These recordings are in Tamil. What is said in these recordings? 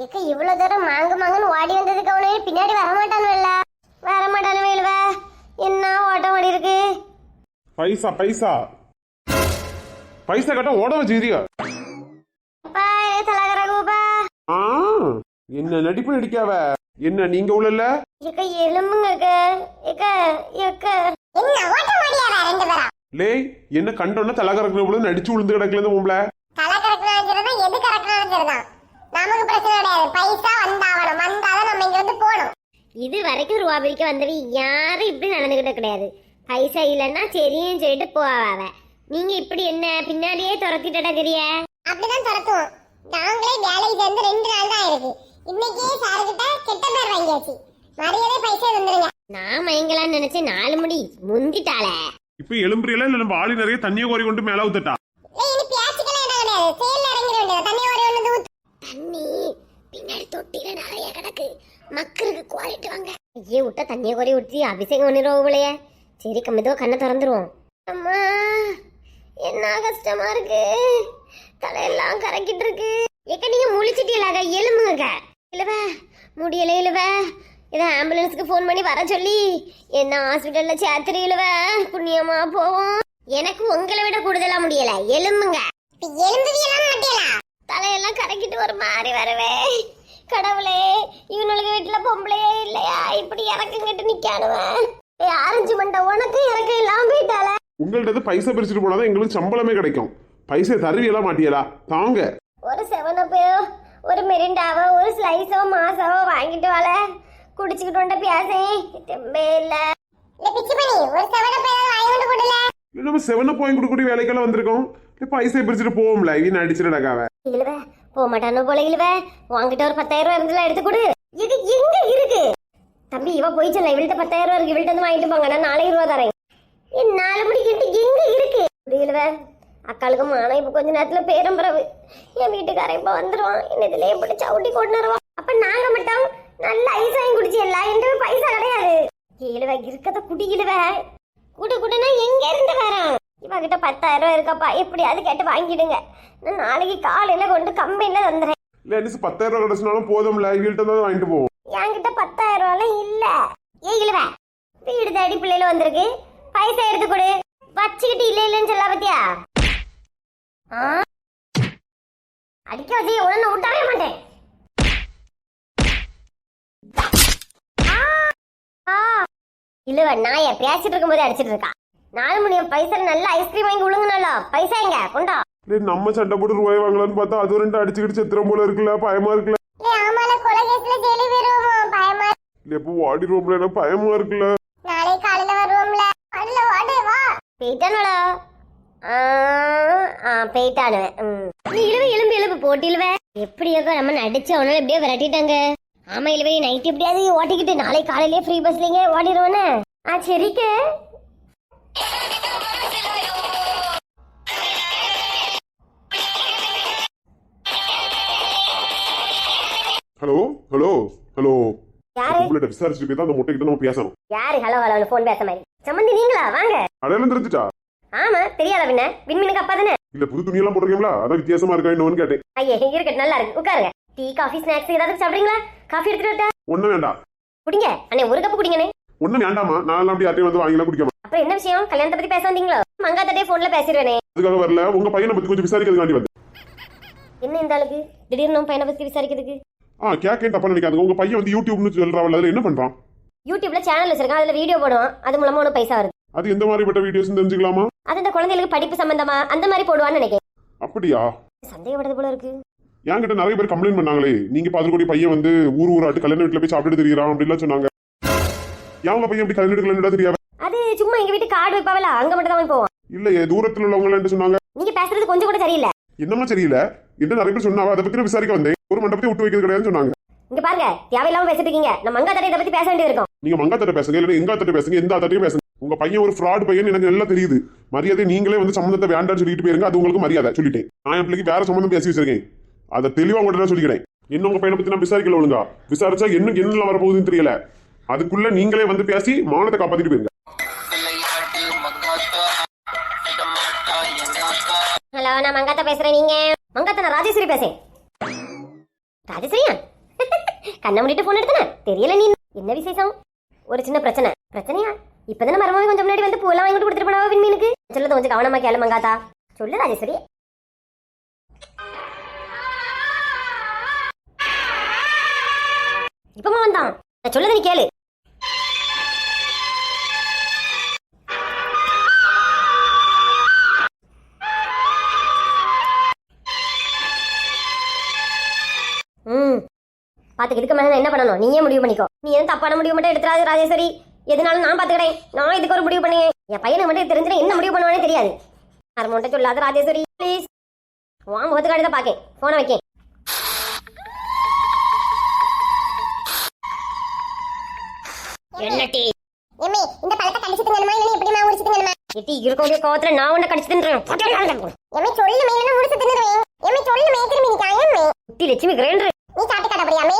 எக்க இவ்வளவு தூரம் மாங்கு மாங்குன்னு ஓடி வந்ததுக்கு அவனே பின்னாடி வரமாட்டானுவல்ல. வரமாட்டானு வேலுவ என்ன ஓட்டம் ஓடி இருக்கு? பைசா பைசா. பைசா கட்ட ஓட வச்சுக்கிறியா என்ன நடிப்பு நடிக்காவ? என்ன நீங்க உள்ளல எக்க எலும்புங்க எக்க எக்க என்ன ஓட்டம் ஓடியாரா ரெண்டு பேரும் லேய் என்ன கண்டோன்னா தலகரக்கிற போல நடிச்சு விழுந்து கிடக்கல இந்த பொம்பளை தலை கறக்கணும் எது கறக்கணும் பிரச்சனை கிடையாது பைசா வந்தாவணும் வந்தாதான் நம்ம இங்க இருந்து போகணும். இது வரைக்கும் ரூபா பிரிக்க வந்தவி யாரும் இப்படி நடந்துகிட்ட கிடையாது. பைசா இல்லைன்னா சரின்னு சொல்லிட்டு போவாவ. நீங்க இப்படி என்ன பின்னாடியே துரத்திட்டடகிறிய அப்படிதான் துரத்துவோம். நாங்களே வேலைக்கு சேர்ந்து ரெண்டு நாள் தான் இருக்கு இன்னைக்கே சாருக்கிட்ட கெட்ட பேர் வாங்கியாச்சு. மரியாதை பைசா தந்துருங்க நான் மயங்கலாம்னு நினைச்சேன். நாலு முடி முந்திட்டாளே. இப்ப எலும்புறியெல்லாம் இல்ல நம்ம ஆளி நிறைய தண்ணியை கோரி கொண்டு மேல ஊத்துட்டா? இனி பேச்சுக்கெல்லாம் இடம் கிடையாது இறங்கிட வேண்டியது? தண்ணி ஊத்து தண்ணி. பின்னாடி தொட்டில நிறைய கிடக்கு. மக்களுக்கு குவாலிட்டி வாங்க. ஐயே விட்டா தண்ணியை குறை ஊற்றி அபிஷேகம் பண்ணிடுவோம் போலயே. சரி கம்மிதோ கண்ணை திறந்துருவோம். அம்மா என்ன கஷ்டமா இருக்கு? தலையெல்லாம் கரைக்கிட்டு இருக்கு. ஏக்க நீங்க முழிச்சிட்டீங்களாக எலும்புங்க இல்லவ முடியல இல்லவ இதை ஆம்புலன்ஸுக்கு ஃபோன் பண்ணி வர சொல்லி என்ன ஹாஸ்பிட்டல்ல சேர்த்துறீங்களவ புண்ணியமா போவோம். எனக்கு உங்களை விட கூடுதலா முடியல. எலும்புங்க. எலும்புவியெல்லாம் மாட்டியலா? தலையெல்லாம் கறக்கிட்டு ஒரு மாதிரி வரவே. கடவுளே இவனுக்கு வீட்டுல பொம்பளையே இல்லையா? இப்படி இறக்குங்கிட்டு நிக்கானுவன் ஏய் ஆரஞ்சு மண்டை உனக்கு இறக்க இல்லாம போயிட்டால? உங்கள்ட்ட இருந்து பைசா பிரிச்சுட்டு போனாதான் எங்களுக்கு சம்பளமே கிடைக்கும். பைசா தருவியெல்லாம் மாட்டியலா தாங்க. ஒரு செவனப்போ ஒரு மெரிண்டாவோ ஒரு ஸ்லைஸோ மாசாவோ வாங்கிட்டு வாழ குடிச்சுக்கிட்டு வந்த பியாசே தெம்பே இல்ல. பிச்சு பண்ணி ஒரு செவனப்போ வாங்கி கொண்டு கொடுல இல்ல நம்ம செவன போய் கொடுக்கக்கூடிய வேலைக்கெல்லாம் வந்திருக்கோம்? இல்ல பைசா பிரிச்சுட்டு போவோம்ல இவன் அடிச்சிடக்காவ இழுவ போக மாட்டானு போல இழுவ. உங்ககிட்ட ஒரு பத்தாயிரம் ரூபாய் இருந்துல எடுத்து கொடு. இது எங்க இருக்கு? தம்பி இவ போய் சொல்ல இவள்கிட்ட பத்தாயிரம் ரூபாய் இருக்கு இவள்கிட்ட வந்து வாங்கிட்டு போங்க நான் நாலாயிரம் ரூபா தரேன். என் நாலு மணிக்கு எங்க இருக்கு? இழுவ. அக்காளுக்கு மானம் இப்ப கொஞ்ச நேரத்துல பேரம்பரவு என் வீட்டுக்காரன் இப்ப வந்துருவான். என்ன இதுலயே போட்டு சவுட்டி கொண்டு வருவான். அப்ப நாங்க மட்டும் நல்ல ஐஸ் வாங்கி குடிச்சு எல்லாம் என்ற பைசா கிடையாது. இழுவ இருக்கத குடி இழுவ. குடு குடுனா எங்க இருந்து வரான்? இவகிட்ட பத்தாயிரம் ரூபாய் இருக்கப்பா. எப்படியாவது கேட்டு வாங்கிடுங்க. நான் நாளைக்கு காலையில கொண்டு கம்பெனில வந்துடுறேன் இல்ல என்ன பத்தாயிரம் ரூபாய் கிடைச்சினாலும் போதும்ல. இவள்கிட்ட தான் வாங்கிட்டு போவோம். என்கிட்ட பத்தாயிரம் ரூபாய்லாம் இல்ல. ஏ இழுவ. வீடு தேடி பிள்ளைல வந்திருக்கு. பைசா எடுத்து கொடு. வச்சுக்கிட்டு இல்ல இல்லைன்னு சொல்ல பத்தியா? அடிக்க வச்சு உடனே விட்டவே மாட்டேன்! இழுவ நாய பேசிட்டு இருக்கும்போது அடிச்சிட்டு இருக்கா. நாலு மணி பைசா நல்ல ஐஸ்கிரீம் வாங்கி விழுங்குனாலோ பைசா எங்க? கொண்டா. இல்ல நம்ம சண்டை போட்டு ரூபாய் வாங்கலாம்னு பார்த்தா அது ரெண்டு அடிச்சுக்கிட்டு செத்துறம் போல இருக்குல்ல பயமா இருக்குல்ல? ஆமால கொலை கேஸ்ல ஜெயிலு போயிருவோம்? பயமா இல்ல எப்போ ஓடிடுவோம்ல எனக்கு பயமா இருக்குல்ல? நாளை காலையில வருவோம்ல. அல்ல வாடே வா. போயிட்டானோடா. ஆ போயிட்டானு நீ இழுவை எலும்பு எலும்பு போட்டு இழுவ. எப்படியோ நம்ம நடிச்சு அவனால எப்படியோ விரட்டிட்டாங்க. ஆமா இழுவை நைட் எப்படியாவது ஓட்டிக்கிட்டு நாளை காலையிலேயே ஃப்ரீ பஸ்லங்க ஓடிடுவோன்னு. ஆ சரிக்க. Hello hello. யாரு? உங்கள்ட்ட விசாரிச்சுட்டு போய் தான் அந்த நம்ம பேசணும். யாரு? ஹலோ ஹலோ ஃபோன் பேச மாதிரி. சம்மந்தி நீங்களா? வாங்க. அடையாளம் தெரிஞ்சுட்டா ஆமா தெரியாத பின்ன. விண்மீனுக்கு அப்பா தானே? இல்ல புது துணியெல்லாம் போட்டிருக்கீங்களா? அதான் வித்தியாசமா இருக்கா இன்னொன்னு கேட்டேன். ஐயே இருக்கட்டும் நல்லா இருக்கு. உட்காருங்க. டீ காஃபி ஸ்நாக்ஸ் ஏதாவது சாப்பிடுறீங்களா? காஃபி எடுத்துட்டு வரட்டா? ஒண்ணும் வேண்டாம். குடிங்க. அண்ணே ஒரு கப்பு குடிங்கண்ணே. ஒண்ணும் வேண்டாமா நான் அப்படி யார்ட்டையும் வந்து வாங்கிலாம் குடிக்காம? அப்புறம் என்ன விஷயம்? கல்யாணத்தை பத்தி பேச வந்தீங்களோ? மங்காத்தட்டே போன்ல பேசிடுவேனே. அதுக்காக வரல? உங்க பையனை பத்தி கொஞ்சம் விசாரிக்கிறதுக்காண்டி வந்து என்ன இந்த ஆளுக்கு? திடீர்னு உன் பையனை பத்தி விசாரிக்கிறதுக்கு? ஆ கேக்கேன் தப்பா நினைக்காதுங்க. உங்க பையன் வந்து யூடியூப்னு சொல்றாள் அதுல என்ன பண்றான்? யூடியூப்ல சேனல் வச்சிருக்கான் அதுல வீடியோ போடுவான். அது மூலமா உனக்கு பைசா வருது. அது எந்த மாதிரிப்பட்ட வீடியோஸ் தெரிஞ்சுக்கலாமா? அது இந்த குழந்தைகளுக்கு படிப்பு சம்பந்தமா அந்த மாதிரி போடுவான்னு நினைக்கிறேன். அப்படியா? சந்தேகப்படுறது போல இருக்கு. என்கிட்ட நிறைய பேர் கம்ப்ளைண்ட் பண்ணாங்களே. நீங்க பாத்து கோடி பையன் வந்து ஊர் ஊராட்டு கல்யாண வீட்டுல போய் சாப்பிட்டு தெரியறான் அப்படிலாம் சொன்னாங்க. உங்க பையன் இப்படி கல்யாண வீட்டு கல்யாணம் தெரியாது அது சும்மா எங்க வீட்டு கார்டு வைப்பாவல அங்க மட்டும் தான் போவோம் இல்லையே தூரத்துல உள்ளவங்க சொன்னாங்க. நீங்க பேசுறது கொஞ்சம் கூட சரியில்லை. என்னமா தெரியல என்ன நிறைய பேர் சொன்னாங்க. அதை பத்தி விசாரிக்க வந்தேன். ஒரு மண்டபத்தை விட்டு வைக்கிறது கிடையாதுன்னு சொன்னாங்க. இங்க பாருங்க தேவையில்லாம பேசிட்டு இருக்கீங்க. நம்ம மங்காத்தட்டை இதை பத்தி பேச வேண்டியது இருக்கும். நீங்க மங்காத்தட்ட பேசுங்க இல்ல எங்க தட்ட பேசுங்க எந்த தட்டையும் பேசுங்க. உங்க பையன் ஒரு ஃப்ராட் பையன் எனக்கு நல்லா தெரியுது. மரியாதை நீங்களே வந்து சம்மந்தத்தை வேண்டாம்னு சொல்லிட்டு போயிருங்க. அது உங்களுக்கு மரியாதை சொல்லிட்டேன். நான் என் பிள்ளைக்கு வேற சம்மந்தம் பேசி வச்சிருக்கேன். அதை தெளிவா உங்கள்ட்ட நான் சொல்லிக்கிறேன். இன்னும் உங்க பையனை பத்தி நான் விசாரிக்கல ஒழுங்கா. விசாரிச்சா என்ன என்னெல்லாம் வரப்போகுதுன்னு தெரியல. அதுக்குள்ள நீங்களே வந்து பேசி மானத்தை காப்பாத்திட்டு போயிருங்க. ஹலோ நான் மங்காத்தா பேசுறேன் நீங்க? மங்காத்தா நான் ராஜேஸ்வரி பேசுறேன் ராஜேஸ்வரியா? கண்ணை முடிட்டு போன் எடுத்தன? தெரியல நீ. என்ன விசேஷம்? ஒரு சின்ன பிரச்சனை. பிரச்சனையா? இப்பதானே மரமாவே கொஞ்சம் முன்னாடி வந்து பூலாம் வாங்கி கொடுத்துட்டு போனாவா மீனுக்கு சொல்லுது கொஞ்சம் கவனமா கேளு மங்காத்தா. சொல்லு ராஜேஸ்வரி. இப்பமா வந்தான் நான் சொல்லதை நீ கேளு. பாத்துக்கு இதுக்கு மேல என்ன பண்ணணும்? நீயே முடிவு பண்ணிக்கோ. நீ எதுவும் தப்பான முடிவு மட்டும் எடுத்துறாது ராஜேஸ்வரி. எதுனாலும் நான் பாத்துக்கிறேன். நான் இதுக்கு ஒரு முடிவு பண்ணுவேன். என் பையனுக்கு மட்டும் தெரிஞ்சுனா என்ன முடிவு பண்ணுவானே தெரியாது. அது மட்டும் சொல்லாத ராஜேஸ்வரி? ப்ளீஸ் வா முகத்துக்காடி தான் பாக்கேன். போனை வைக்கேன். என்ன டீ எம்மே இந்த பழத்தை கடிச்சு திங்கணுமா இல்லைன்னா எப்படிமா உரிச்சு திங்கணுமா எட்டி இருக்கக்கூடிய கோவத்துல நான் உன்னை கடிச்சு தின்றேன் எம்மே திரும்பி குட்டி லட்சுமி கிரைண்டர் நீ சாப்பிட்டு காட்டப்படியாமே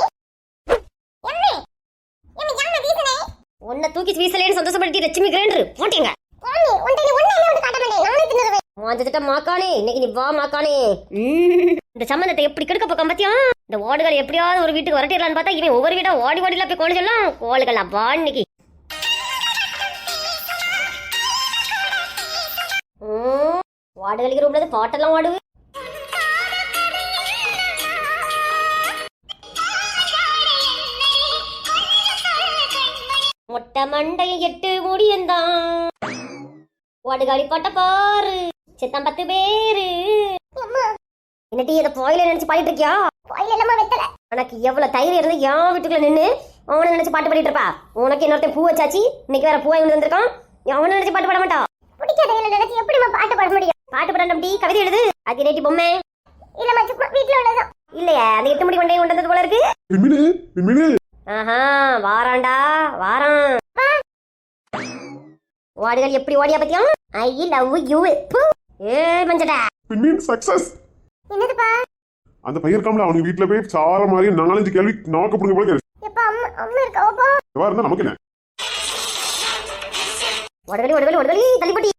எம்மே எம்மே யானை வீசுனே உன்னை தூக்கி வீசலேன்னு சந்தோஷப்படுத்தி லட்சுமி கிரைண்டர் போட்டீங்க யானி உன்ட்ட நீ ஒண்ணு என்ன காட்ட மாக்கானே இன்னைக்கு நீ வா மாக்கானே இந்த சம்மந்தத்தை எப்படி கெடுக்க பக்கம் பாத்தியா? இந்த ஓடுகள் எப்படியாவது ஒரு வீட்டுக்கு வரட்டிடலான்னு பார்த்தா இவன் ஒவ்வொரு வீடா ஓடி ஓடிலாம் போய் கொண்டு சொல்லலாம். கோளுகள் அப்பா இன்னைக்கு. ம், வாடுகளுக்கு ரூம்ல பாட்டெல்லாம் வாடுது. மொட்டை மண்டைய எட்டு முடியந்தான் வாடுகாடி பாட்ட பாரு சித்தம் பத்து பேரு. என்னடி இதை போயில நினைச்சு பாடிட்டு இருக்கியா? கோயில் எல்லாமே வெத்தல உனக்கு எவ்வளவு தைரியம் இருந்து என் வீட்டுக்குள்ள நின்னு அவனை நினைச்சு பாட்டு பாடிட்டு இருப்பா? உனக்கு இன்னொருத்தன் பூ வச்சாச்சு இன்னைக்கு வேற பூவை வந்து வந்திருக்கான். அவனை நினைச்சு பாட்டு பாட மாட்டான் பிடிக்காதவங்களை நினைச்சு எப்படிமா பாட்டு பாட முடியும்? பாட்டு பாடம் டி கவிதை எழுது. அது நேட்டி பொம்மை. இல்ல மச்சு வீட்டுல உள்ளதான் இல்லையா அந்த எட்டு மணி கொண்டே கொண்டு வந்தது போல இருக்கு. ஆஹா வாரான்டா வாரான். ஓடுகள் எப்படி ஓடியா பத்தியா? ஐ லவ் யூ ஏ மஞ்சடா விண்மீன் சக்சஸ் என்னதுப்பா? அந்த பையன் இருக்காமல அவனுக்கு வீட்டுல போய் சார மாதிரி நாலஞ்சு கேள்வி நாக்க பிடிங்க போல கேள்வி எப்பா அம்மா அம்மா இருக்காவப்பா எவா இருந்தா நமக்கு என்ன? ஒடகளி ஒடகளி ஒடகளி தள்ளிப்பட்டி.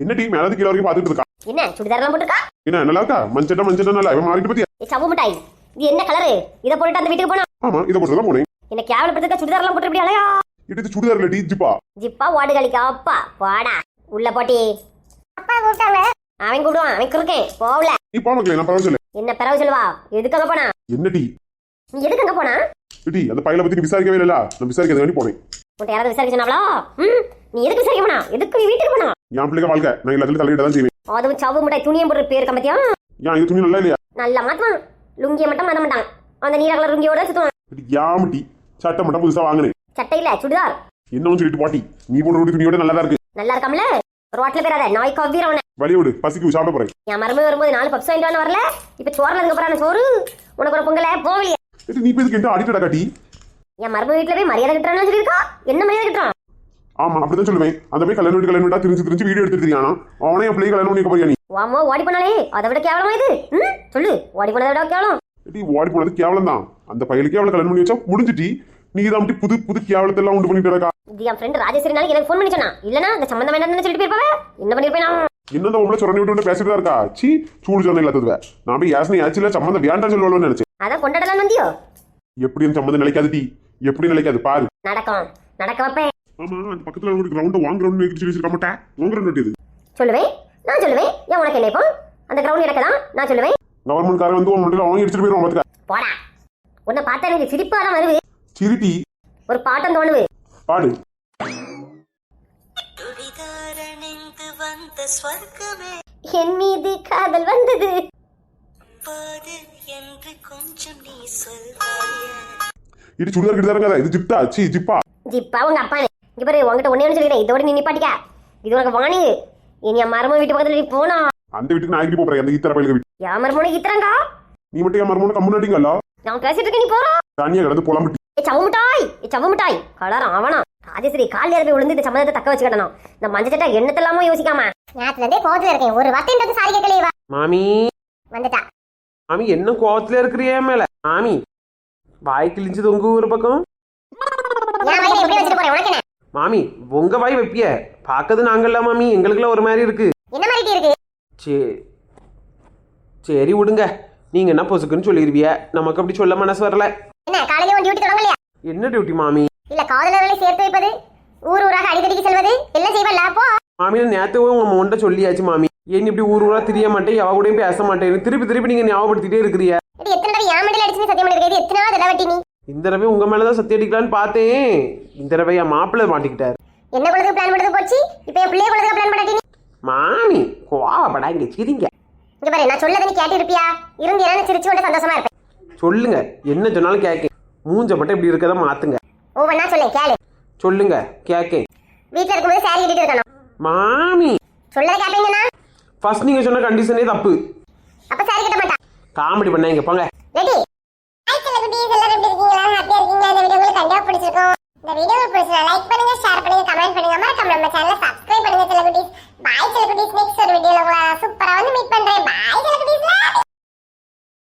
என்ன டீ மேலது கீழே வரைக்கும் பாத்துட்டு இருக்கா? என்ன சுடிதாரெல்லாம் போட்டுருக்கா? என்ன நல்லா இருக்கா? மஞ்சட்டா மஞ்சட்டா நல்லா இவன் மாறிட்டு பத்தியா? ஏ, சவ்வு மிட்டாய். இது என்ன கலரு இதை போட்டுட்டு அந்த வீட்டுக்கு போனா? ஆமா இதை போட்டு தான் போனேன். என்ன கேவலப்படுத்த சுடிதாரெல்லாம் போட்டு இப்படி அலையா? இது சுடிதார் இல்ல டீ ஜிப்பா ஜிப்பா ஓடுகளிக்கா அப்பா வாடா உள்ள போட்டி. அப்பா கூப்பிட்டாங்க. அவன் கூடுவான் அவன் இருக்கேன் போகல. நீ போ மக்களே நான் பரவாயில்ல சொல்லு. என்ன பிறகு சொல்லுவா? எதுக்கு அங்க போனா? என்ன டீ நீ எதுக்கு அங்க போனா? டீ அந்த பையனை பத்தி விசாரிக்கவே இல்ல நான் விசாரிக்கிறது வேண்டி போனேன். உன்ட்ட யாராவது விசாரிக்க சொன்னாவளா? ம்? நீ எதுக்கு விசாரிக்க போனா? எதுக்கு நீ வீட்டுக்கு போனா? என் பிள்ளைங்க வாழ்க்கை. நான் எல்லாத்துலயும் தலையிட தான் செய்வேன். அதுவும் சவ்வு மிட்டாய் துணியும் போட்டு பேர் கம்பத்தியா ஏன் இது துணி நல்லா இல்லையா? நல்லா மாத்துவான். லுங்கிய மட்டும் மாத்த மாட்டான் அந்த நீல கலர் லுங்கியோட சுத்துவான் டீ, ஏன் டீ சட்டை மட்டும் புதுசா வாங்கினேன் சட்டையில சுடிதார். என்னன்னு சொல்லிட்டு பாட்டி. நீ போடுற துணியோட நல்லா தான் இருக்கு. நல்லா இருக்காமல? ரோட்ல பேராத நாய் கவ்விரவன வழிய விடு பசிக்கு சாப்பிட போறேன். என் மருமக வரும்போது நாலு பப்ஸ் வாங்கிட்டு வரல? இப்ப சோறுல இருக்க போறான சோறு? உனக்கு ஒரு பொங்கல போகலையே நீ இப்ப இதுக்கு அடிக்கடா காட்டி. என் மருமக வீட்டுல போய் மரியாதை கிட்டுறான்னு சொல்லியிருக்கா? என்ன மரியாதை கிட்டுறான்? ஆமா அப்படிதான் சொல்லுவேன். அந்த போய் கல்யாணம் வீட்டு கல்யாணம் வீட்டா திரிஞ்சு திரிஞ்சு வீடியோ எடுத்துட்டு இருக்கானா அவனே என் பிள்ளைங்க கல்யாணம் பண்ணிக்க போறியா நீ? வாமோ ஓடி போனாலே. அதை விட கேவலமா இது? ம்? சொல்லு. ஓடி போனதை விட கேவலம். டேய், ஓடி போனது கேவலம் தான் அந்த பையலுக்கே அவளை கல்யாணம் பண்ணி வச்சா முடிஞ்சிட்டி. நீ தான் அப்படி புது புது கேவலத்தை எல்லாம் உண்டு பண்ணிட்டு இருக்கா இது என் ஃப்ரெண்ட் ராஜேஸ்வரினால எனக்கு ஃபோன் பண்ணி சொன்னா. இல்லனா இந்த சம்பந்தம் வேண்டாம்னு சொல்லிட்டு போயிருப்பாவே. என்ன பண்ணிருப்பேன் நான்? என்னதான் உங்களை சொரணி விட்டு விட்டு பேசிட்டு தான் இருக்கா? சீ சூடு சொன்ன இல்லாததுவ. நான் போய் யாசனை ஆச்சுல சம்மந்தம் வேண்டாம் சொல்லுவாள்னு நினைச்சேன். அதான் கொண்டாடலாம் வந்தியோ? எப்படி அந்த சம்மந்தம் நிலைக்காது டீ. எப்படி நிலைக்காது? பாரு. நடக்கும். நடக்க வைப்பேன். ஆமா அந்த பக்கத்துல ஒரு கிரவுண்ட் வாங்குறோம்னு சொல்லி வச்சிருக்க மாட்டேன் வாங்குறோம் இது சொல்லுவேன். நான் சொல்லுவேன். ஏன் உனக்கு என்ன இப்போ? அந்த கிரவுண்ட் எனக்குதான் நான் சொல்லுவேன். கவர்மெண்ட் காரன் வந்து உன் மட்டும் வாங்கி எடுத்துட்டு போயிருவான் பாத்துக்க. போடா. உன்னை பார்த்தா எனக்கு சிரிப்பா தான் வருது. சிரிட்டி ஒரு பாட்டம் தோணுது. பாடு. துடிதாரணிந்து வந்த ஸ்வர்க்கமே. என் மீது காதல் வந்தது. என்று கொஞ்சம் நீ சொல்வாயா இது சுடிதார் கிட்ட இது ஜிப்டா? சீ ஜிப்பா? ஜிப்பா உங்க அப்பானு. இங்க பாரு உங்ககிட்ட ஒண்ணே ஒன்று சொல்லிக்கிறேன். இதோட நீ நிப்பாட்டிக்க. இது உனக்கு வாணி இனி என் மருமக வீட்டு பக்கத்துல நீ போனா? அந்த வீட்டுக்கு நான் ஆகிட்டு போறேன்? அந்த ஈத்தர பயிலுக்கு வீட்டு என் மருமனை ஈத்துறாங்க நீ மட்டும் என் மருமனை கம்முனாட்டிங்கல்ல நான் பேசிட்டு நீ போறோம் தனியா கிடந்து புலம்பிட்டு ஏ சவு மிட்டாய். ஏ சவு மிட்டாய். கலர் ஆவனா ராஜேஸ்வரி கால் ஏறி விழுந்து இந்த சம்மந்தத்தை தக்க வச்சுக்கிடணும் இந்த மஞ்சள் சட்டை என்னத்தெல்லாமோ யோசிக்காம. நேரத்துல இருந்தே கோவத்துல இருக்கேன். ஒரு வார்த்தை சாரி கேட்கலையே வா மாமி. வந்துட்டா. மாமி என்ன கோவத்துல இருக்கிறியே மேல? மாமி வாய் கிழிஞ்சது உங்க ஊர் பக்கம். என்ன மாமி உங்க வாய் வைப்பிய பார்க்கறது நாங்கள்ல மாமி எங்களுக்குலாம் ஒரு மாதிரி இருக்கு. என்ன மாதிரி இருக்கு? சே சரி விடுங்க. நீங்க என்ன பொசுக்குன்னு சொல்லிடுவிய நமக்கு அப்படி சொல்ல மனசு வரல. என்ன காலையில உன் டியூட்டி தொடங்கலையா என்ன டியூட்டி மாமி? இல்ல காதலர்களை சேர்த்து வைப்பது ஊர் ஊராக அடிக்கடிக்கு செல்வது எல்லாம் செய்வல்ல அப்போ? மாமி நேத்து உங்க மொண்ட சொல்லியாச்சு மாமி. ஏன் இப்படி ஊர் ஊரா திரிய மாட்டேன் எவ கூடயும் பேச மாட்டேன் திருப்பி திருப்பி நீங்க ஞாபகப்படுத்திட்டே இருக்கிறிய. எத்தனை தடவை என் மண்டியில் அடிச்சு சத்தியம் பண்ணிருக்கேன் இது எத்தனை தடவை நீ? இந்த தடவை உங்க மேலதான் சத்தி அடிக்கலான்னு பார்த்தேன். இந்த தடவை என் மாப்பிள்ளை மாட்டிக்கிட்டார். என்ன குழந்தைக்கு பிளான் பண்ணது போச்சு? இப்போ என் பிள்ளைய குழந்தைக்கு பிளான் பண்ணாட்டி மாமி கோவப்படா இங்க சிரிங்க. இங்க பாரு நான் சொல்லதை நீ கேட்டு இருப்பியா இருந்து என்ன சிரிச்சு கொண்டு சந்தோஷமா இருப்பேன். சொல்லுங்க என்ன சொன்னாலும் கேட்க மூஞ்ச மட்டும் இப்படி இருக்கதை மாத்துங்க. ஒவ்வொன்னா சொல்லேன் கேளு. சொல்லுங்க கேட்க வீட்டுல இருக்கும்போது சாரி கட்டிட்டு இருக்கணும். மாமி. சொல்லதை கேட்பீங்கன்னா ஃபர்ஸ்ட் நீங்க சொன்ன கண்டிஷனே தப்பு. அப்ப சாரி கட்ட மாட்டா. காமெடி பண்ண இங்க போங்க. ரெடி உங்களுக்கு கண்டிப்பா பிடிச்சிருக்கும். இந்த வீடியோ உங்களுக்கு பிடிச்சா லைக் பண்ணுங்க ஷேர் பண்ணுங்க கமெண்ட் பண்ணுங்க. மறக்காம நம்ம சேனலை சப்ஸ்கிரைப் பண்ணுங்க சில குட்டீஸ். பாய் சில குட்டீஸ். நெக்ஸ்ட் ஒரு வீடியோல உங்களை சூப்பரா வந்து மீட் பண்றேன். பாய் சில குட்டீஸ்